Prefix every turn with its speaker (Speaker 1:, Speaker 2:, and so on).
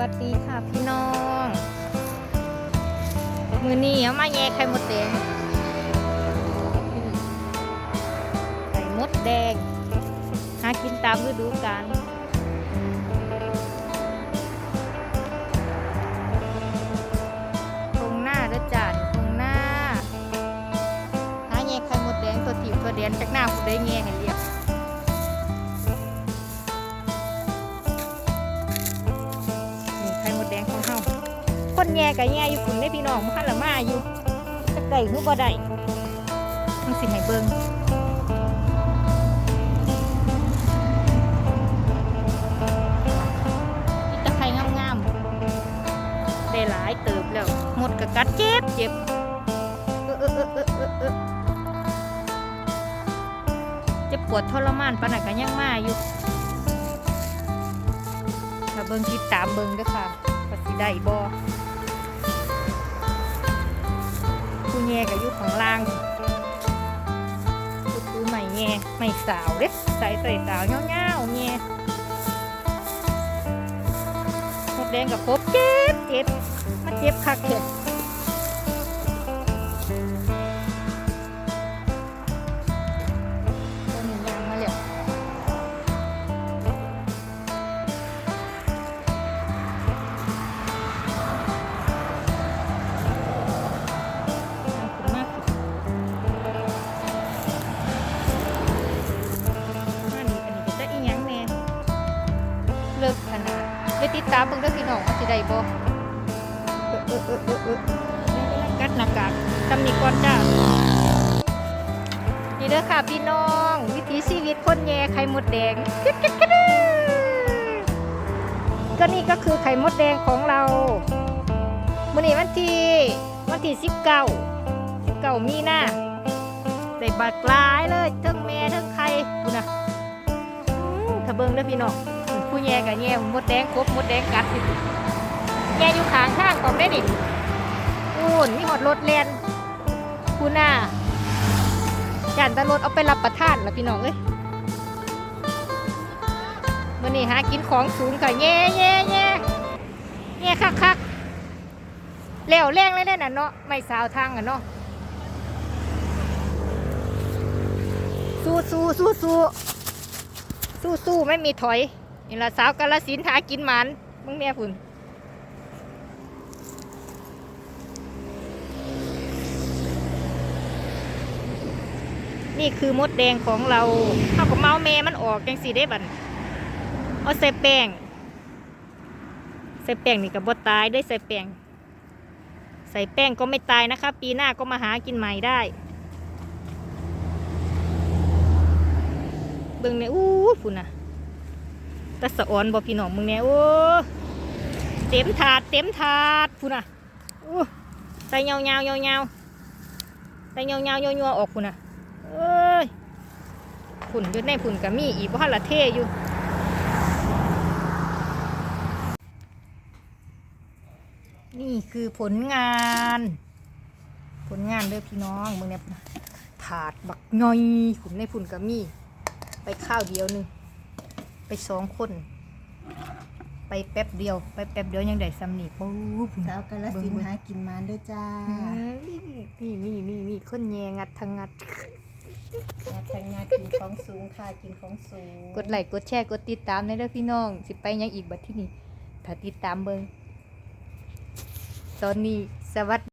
Speaker 1: วัสดีค่ะพี่น้อง มือนี้เอามาแย่ไข่มดแดงไข่มดแดง หากินตามฤดูกาลตรงหน้าเด้อจ้าตรงหน้า หาแย่ไข่มดแดงตัวถีบตัวเดียนจากหน้าผู้ใดแย่ให้เรีย แย่กับแย่อยู่ฝุ่นได้พี่น้องมาละมาอยู่จักได้หรือบ่ได้มันสิให้เบิ่งตะไคร่งามๆได้หลายเติบแล้วหมดกะกัดเจ็บเจ็บเออเออเออเออเออจะปวดทรมานปานนั้นก็ยังมาอยู่ถ้าเบิ่งติดตามเบิ่งด้อค่ะว่าสิได้บ่ แง่กับยุคของล่างผู้คือใหม่แง่ใหม่สาวเด้ใส่ใส่สาวเงาๆแย่หมดแดงกับครบเจ็บเจ็บมันเจ็บคักเจ็บ ไปติดตามเบิ่งเด้อพี่น้องว่าสิได้บ่เออเออเออเออเออกัดหน้ากากตำหนิก่อนจ้านี่เด้อค่ะพี่น้อง วิถีชีวิตคนแย่ไข่มดแดงก็นี่ก็คือไข่มดแดงของเรามื่อนี้วันที่วันที่สิบเก้าสิบเก้ามีนาได้บัตรลายเลยทั้งแม่ทั้งใครดูนะถ้าเบิ่งเด้อพี่น้อง ผู้แย่กับแย่มดแดงครบมดแดงกัดสิแย่อยู่ข้างข้างกองได้ดิอูนมีหอดรถแลนคูน่าจานตะรถเอาไปรับประทานละพี่น้องเอ้ยมื่อนี้หากินของสูงค่ะแย่แย่แย่แย่คักคักๆแล้วแรงเลยเนี่ยนะเนาะไม่สาวทางอะเนาะสู้สู้สู้สู้สู้สู้ไม่มีถอย นี่ละสาวกาลสินธุ์หากินหมันมึงเนี่ยฝุ่นนี่คือมดแดงของเราเท่ากับเมาเมมันออกจังสีได้บันเอาใส่แป้ง ใส่แป้งนี่กับบดตายได้ใส่แป้ง ใส่แป้งก็ไม่ตายนะคะ ปีหน้าก็มาหากินใหม่ได้เบิ่งเนี่ยอู้ฝุ่นน่ะ ตะสะออนบอพี่น้องมึงเนี่ยโอ้เต็มถาดเต็มถาดฝุ่นน่ะอู้ใส่เงาเงาเงาเงาใส่เงาเงาเงาเงาออกฝุ่นน่ะเอ้ยฝุ่นอยู่ในฝุ่นกับมีอีกเพราะละเทอยู่นี่คือผลงาน ผลงานเด้อพี่น้องมึงเนี่ยถาดบักย่อยขุนในฝุ่นกับมี ไปข้าวเดียวหนึง ไปสองคน ไปแป๊บเดียว ไปแป๊บเดียวยังได้สำนีปุ๊บ
Speaker 2: สาวกาลสินธุ์หากินมานด้วยจ้า
Speaker 1: นี่นี่นี่นี่คนแยงัดทางงัด
Speaker 2: งานทำงานกินของสูงค่ะกินของสูง
Speaker 1: กดไลค์กดแชร์กดติดตามในเด้อพี่น้อง สิไปยังอีกบัดที่นี่ถ้าติดตามเบิงตอนนี้สวัส